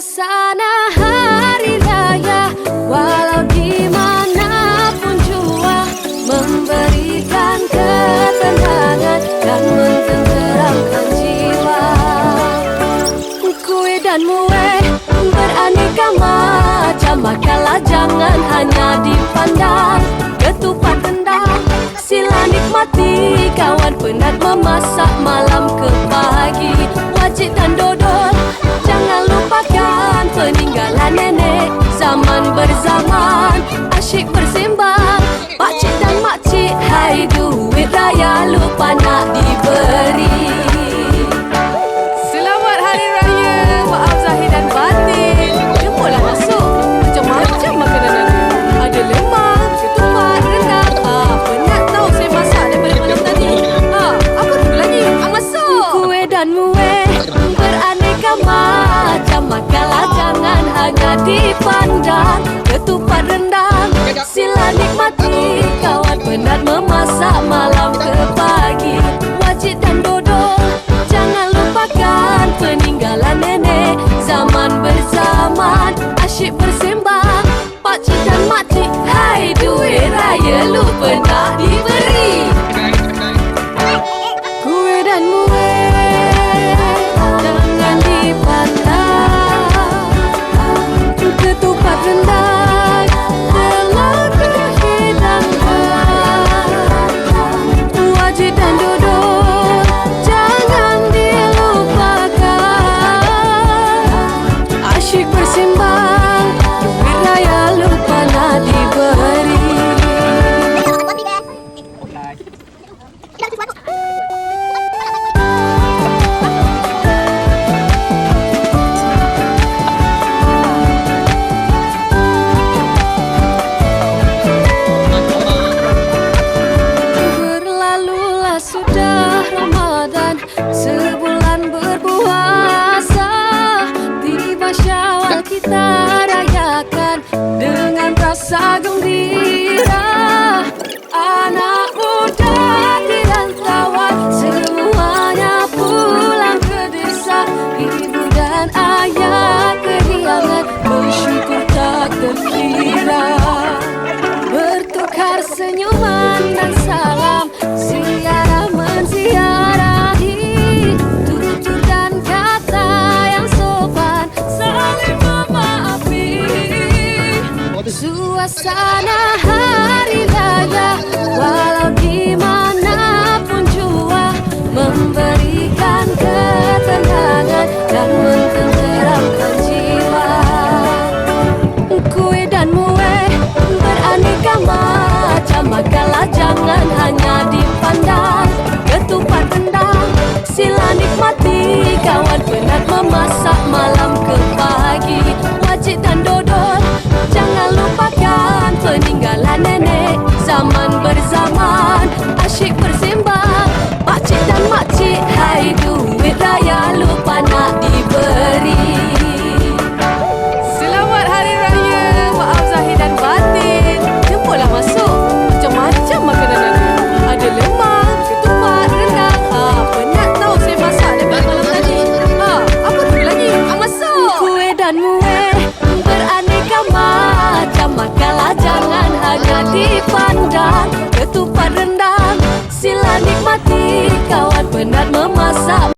suasana hari raya. Walau di mana pun jua memberikan ketenangan dan menenteramkan jiwa. Kue dan mue beraneka macam Makalah jangan hanya dipandang. Ketupat tendang sila nikmati kawan penat memasak malam ke pagi. kawan Asyik bersembang Pakcik dan makcik Hai duit raya lupa nak diberi. Selamat Hari Raya Maaf Zahir dan Batin. Jemputlah masuk Macam-macam makanan ada? Ada lemak Ketupat Rendang. Ah, Penat tahu saya masak daripada malam tadi? Ah, Apa dulu lagi? Ah, Masuk. Kuih dan muih Beraneka macam Makanlah. Jangan hanya dipandang estar sana. dipandang Ketupat rendang. Sila nikmati kawan penat memasak.